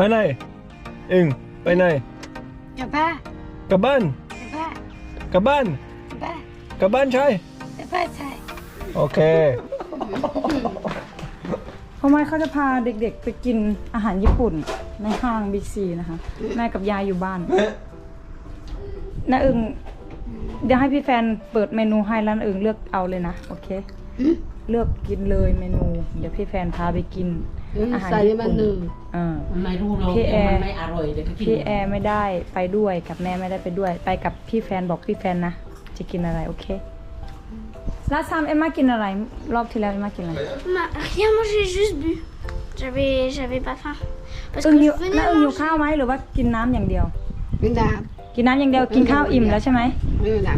ไปไหนอึงไปไหนกลับบ้านกลับบ้านกลับบ้านกลับบ้านกลับบ้านกลับบ้านใช่กลับบ้านใช่โอเค เพราะว่าเขาจะพาเด็กๆไปกินอาหารญี่ปุ่นในห้างบิ๊กซีนะคะ แม่กับยายอยู่บ้านน้าอึงเดี๋ยวให้พี่แฟนเปิดเมนูให้แล้วน้าอึงเลือกเอาเลยนะ โอเค เลือกกินเลยเมนู เดี๋ยวพี่แฟนพาไปกินอาหารญี่ปุ่นอ่ามันไม่รู้เราพี่แอร์ มันไม่อร่อยเดี๋ยวก็กินพี่แอร์ไม่ได้ไปด้วยกับแม่ไม่ได้ไปด้วย ไปกับพี่แฟนบอกพี่แฟนนะจะกินอะไรโอเคลาซามเอ็มมากินอะไร รอบที่แล้วเอ็มมากินอะไร Ma, rien, moi j'ai juste bu. J'avais, j'avais pas faim. Parce อึง que หิว je venais น้าอึงหิว manger. ข้าวไหมหรือว่ากินน้ำอย่างเดียวกินน้กินน้ำอย่างเดียวกินข้าวอิ่มแล้วใช่ไหมำไม่น้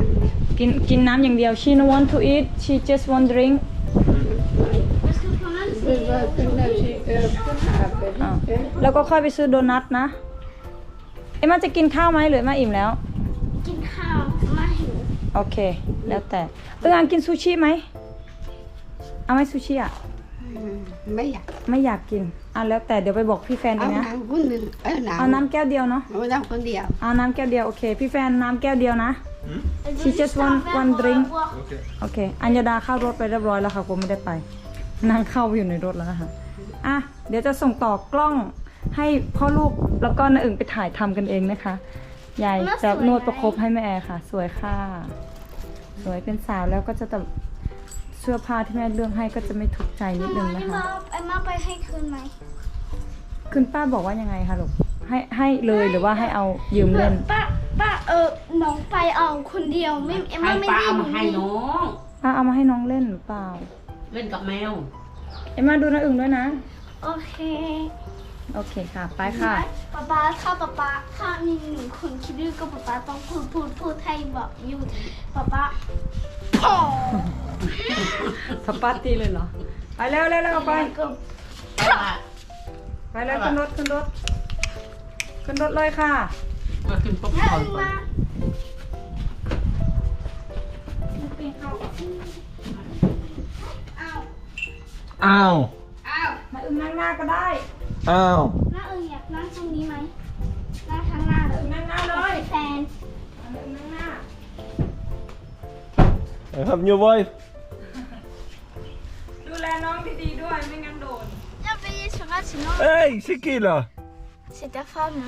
กินกินน้ำอย่างเดียว she no want to eat she just want drink อว่าเป็นนาทีเออเป็นอาเป็นอ่าแล้วก็ค่อยไปซื้อโดนัทนะ เอ็มมาจะกินข้าวไหมหรือเอ็มมาอิ่มแล้ว กินข้าวมาหิวโอเค แล้วแต่เอออันกินซูชิไหม เอาไหมซูชิอะ ไม่อยากไม่อยากกินอะแล้วแต่เดี๋ยวไปบอกพี่แฟนเอเอางนะ น้ำคนหนึ่งเอาน้ำเอาน้ำแก้วเดียวเนาะ เอาน้ำคนเดียว เอาน้ำแก้วเดียวโอเค พี่แฟนน้ำแก้วเดียวนะ Elle dit She just juste un want verre one pour drink. boire. โอเค อัญญดาเข้ารถไปเรียบร้อยแล้วค่ะผมไม่ได้ไป นั่งเข้าอยู่ในรถแล้วนะคะอะเดี๋ยวจะส่งต่อกล้องให้พ่อลูกแล้วก็น้าอึ่งไปถ่ายทำกันเองนะคะยายจะนวดประคบให้แม่แอร์ค่ะ สวยค่ะ สวยเป็นสาวแล้วก็จะแบบเสื้อผ้าที่แม่เลือกให้ก็จะไม่ถูกใจนิดนึง Maman, นะ elle คะ m'a, elle m'a pas fait que mal. คุณป้าบอกว่ายังไงคะลูกให้ให้เลยหรือว่าให้เอายืมเล่นป้าป้าเออน้องไปเอาคนเดียวไม่เอ็มให้ม่ไม่ป้าได้เอาหนูมาให้น้องป้าเอามาให้น้องเล่นหรือเปล่า เล่นกับแมว เอ็มมาดูน้าอึ่งด้วยนะ โอเคโอเคค่ะ ไปค่ะ ป๊าป๊าถ้าป๊าป๊าถ้ามีหนึ่งคนคิดดื้อก็ป๊าป๊าต้องพูดพูดพูดให้แบบหยุดป๊าป๊าโอ้สปาร์ตี้เลยเหรอ ไปเร็วเร็วเร็วไป ก็ไปเลยขึ้นรถขึ้นรถขึ้นรถเลยค่ะก็ขึ้นป๊อปถ้าคอร์นอึ้งก่อนมาเป็นเขาอ้าว อ้าว อ้าวมาอึมนั่งหน้าก็ได้อ้าว น้าเอิงอยากนั่งตรงนี้ไหมนั่งข้างหน้าเลยนั่งหน้าเลยแฟนมาอึมนั่งหน้า I have new wife ดูแลน้องดีๆด้วยไม่งั้นโดน จะไปยืน sur elle sinon Hey c'est qui là c'est ta femme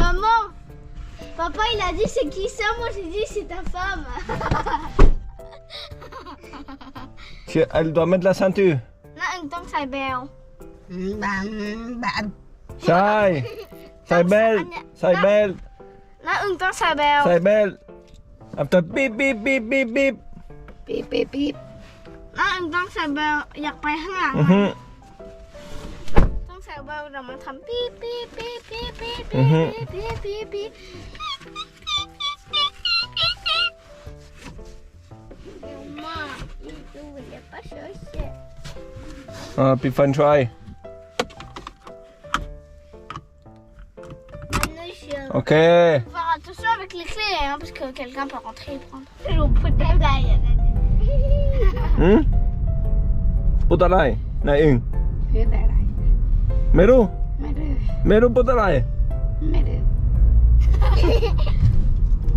maman papa il a dit c'est qui ça moi j'ai dit c'est ta femme Tu- Elle doit mettre la ceinture น้าเอิงต้องใส่เบลบางบางใช่ใส่เบลใส่เบลน้าเอิงต้องใส่เบลใส่เบล after beep beep beep beep beep ปี๊บปี๊บปี๊บน้าเอิงต้องใส่เบลอยากไปข้างหลังอือฮึต้องใส่เบลเดี๋ยวมันทำปี๊บปี๊บปี๊บปี๊บปี๊บอือฮึปี๊บปี๊บปี๊ Uh, be fun try. Ok. Hmm? Faut faire attention avec les clés, hein, parce que quelqu'un peut Meru? Meru. Meru Potalai. Meru.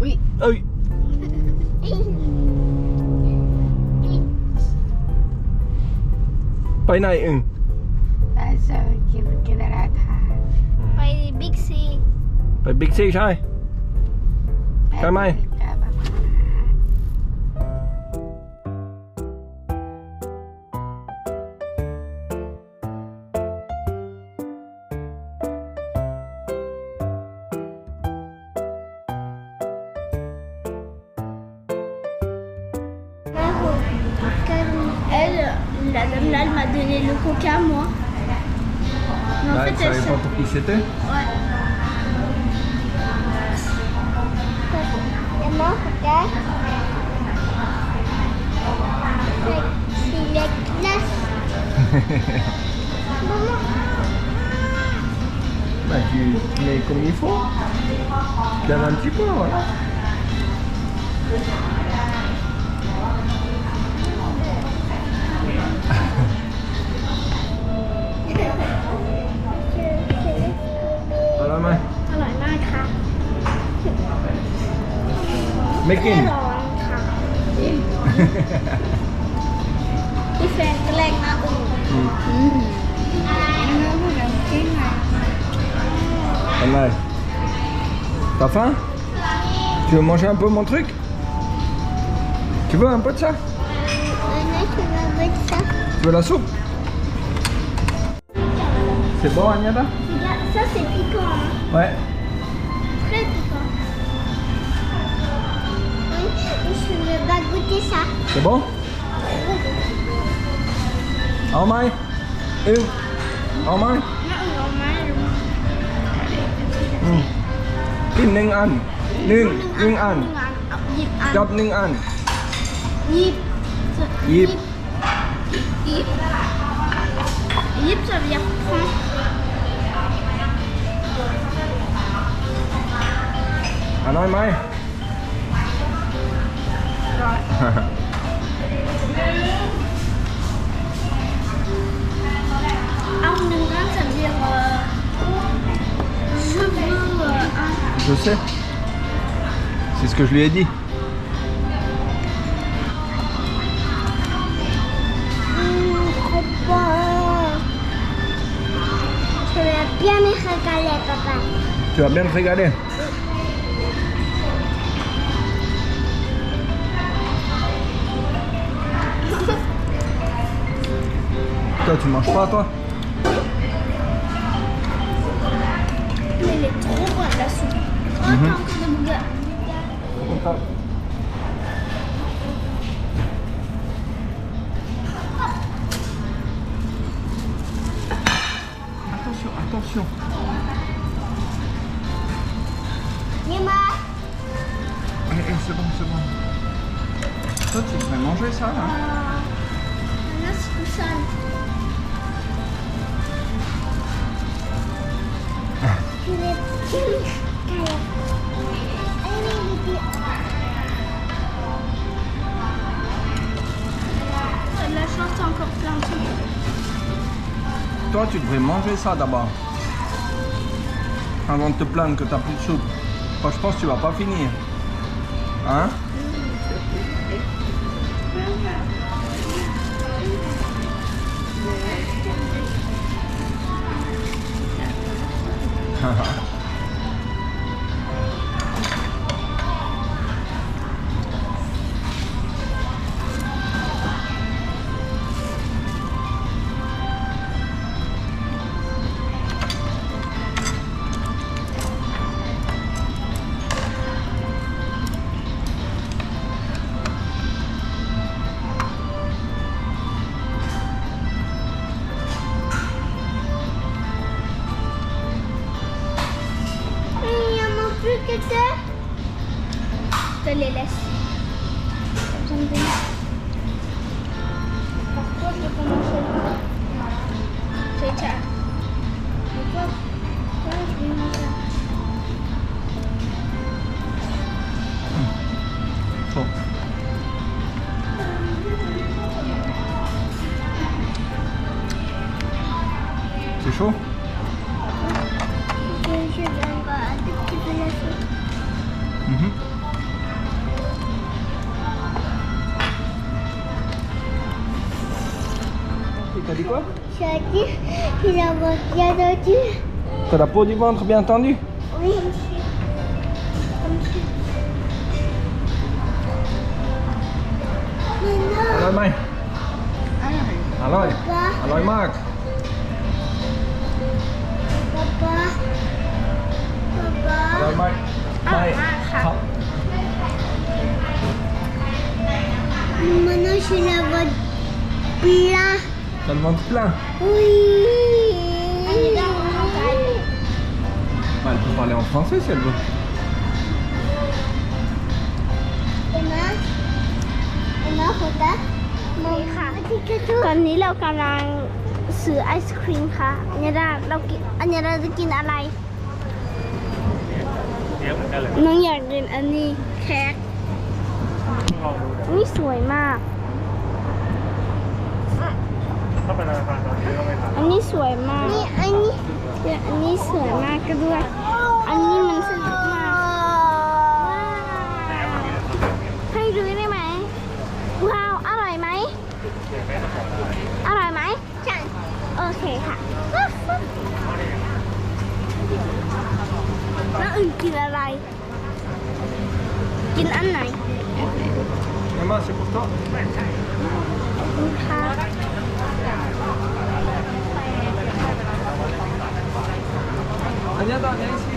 oui. Oh. ไปไหนอึงแต่เจอกินกินอะไรค่ะ By Big C. ไปบิ๊กซีใช่ทำไม la dame là, elle m'a donné le coca, moi. Mais en fait, elle se- pour qui c'était Ouais. Maman, regarde. C'est la classe. Maman. Bah, tu mets comme il faut. Garde un petit peu, voilà. T'as faim? Tu veux manger un peu mon truc? Tu veux un peu de ça? Tu veux la soupe C'est bon, Agnada Regarde, ça c'est piquant. Hein. Ouais. Très piquant. Je ne vais pas goûter ça. C'est bon Au mai Yêu Au mai ừ. Kim Ninh ăn Ninh, Ninh ăn Dập Ninh ăn Nhịp หยิบ Nhịp. Nhịp ça veut dire prends. อร่อยไหม En une grande, ça veut dire euh, je veux euh, un. Je sais. C'est ce que je lui ai dit. Vais bien me régaler, papa. Tu vas bien te régaler. Toi, tu manges pas, toi elle est trop bonne, la soupe. Oh, Mhm. Non. Nima. Eh, c'est bon, c'est bon. Toi, tu devrais manger ça. là. C'est spécial. Tu es timide. Allez vite. Ah, la chance est encore pleine. Toi, tu devrais manger ça d'abord. Avant de te plaindre que t'as plus de soupe. Je pense que tu vas pas finir. Hein Je les laisse. Par contre, je C'est hmm. C'est chaud? je donne un petit peu dit quoi J'ai dit qu'il a bien entendu. T'as la peau du ventre bien tendue Oui, monsieur. Monsieur. Allô, Mike. Ah. Allô. Marc. Papa. อร่อยมาก papa, อร่อย papa. ไหมไม่มากค่ะครับ Maintenant, je la vois plein. Ça demande plein. Oui. Bah, elle peut parler en français si elle veut. Emma Emma โฟกัสมองค่ะ ตอนนี้เรากำลังซื้อไอศครีมค่ะอันนี้เราเรากินอันนี้เราจะกินอะไร เหมือนกันเลยน้องอยากกินอันนี้แคคกอันนี้สวยมากอันนี้สวยมาก นี่อันนี้เดี๋อันนี้สวยมากก็ด้วย อันนี้มันสนุกมากว้าวให้ดูได้ไหมว้าว อร่อยไหม อร่อยไหม ใช่ โอเคค่ะ แล้วอื่นกินอะไร กินอันไหน Emma, c'est pour toi ค่ะ Viens, viens ici.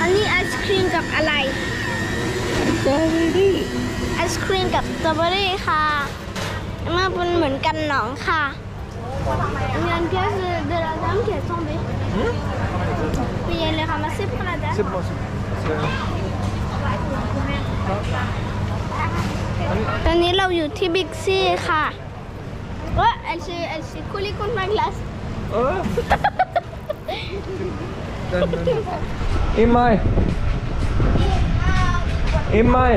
อันนี้ไอศครีมกับอะไร เจอรี่ ไอศครีมกับสตรอเบอรี่ค่ะ มันเป็นเหมือนกันหนองค่ะเงินเพียสเดลาดามเขียนส่งไปไปเย็นเลยค่ะมาสิบกระดาษตอนนี้เราอยู่ที่บิ๊กซี่ค่ะเออเอชเอชคุลิคุณมากลาสเออ Imai. Imai. Imai.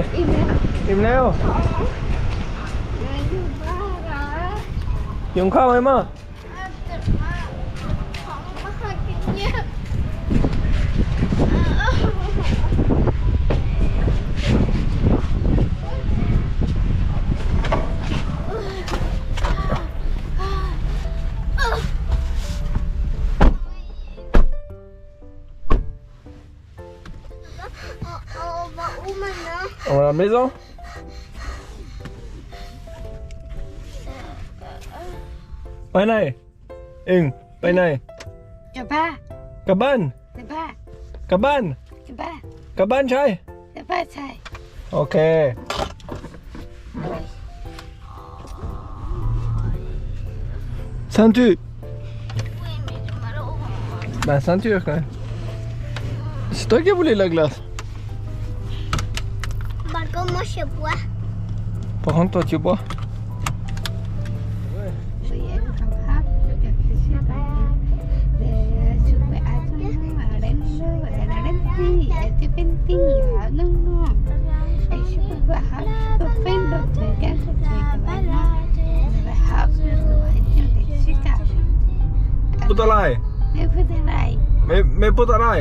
Imai. หิวข้าวไหมมาเจ็บมากของมากินเยอะเอามาอุ้มมันนะ On la maison ไปไหนเอ็งไปไหน จะบ้าก ลับบ้าน จะบ้าก ลับบ้าน จะบ้าก ลับบ้านใช่ จะบ้าใช่ โอเค Ceinture Ben ceinture quand même. C'est toi qui as voulu la glace. Bah comme moi จะเป็นที่หาเรื่องน้องไอ้ช่วยว่าฮับก็เป็นดอกเตอร์กันจะเจอกันไหมนะว่าฮับด้วยที่เด็กชิคา Putalai. ไม่พูดอะไร Mais, mais putalai.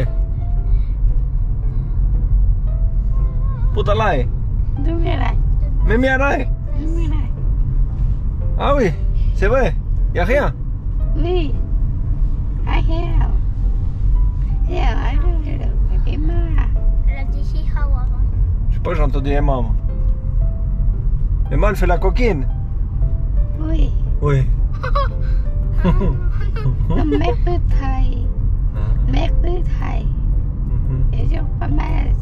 Putalai. ดูไม่อะไร Mais miarai. ดูไม่อะไร Ah oui, c'est vrai. Y a rien. นี่ I have yeah I don't Pas j'ai entendu les membres. Les fait la coquine Oui. Oui. mec de ah. mm-hmm. Et je pas mal,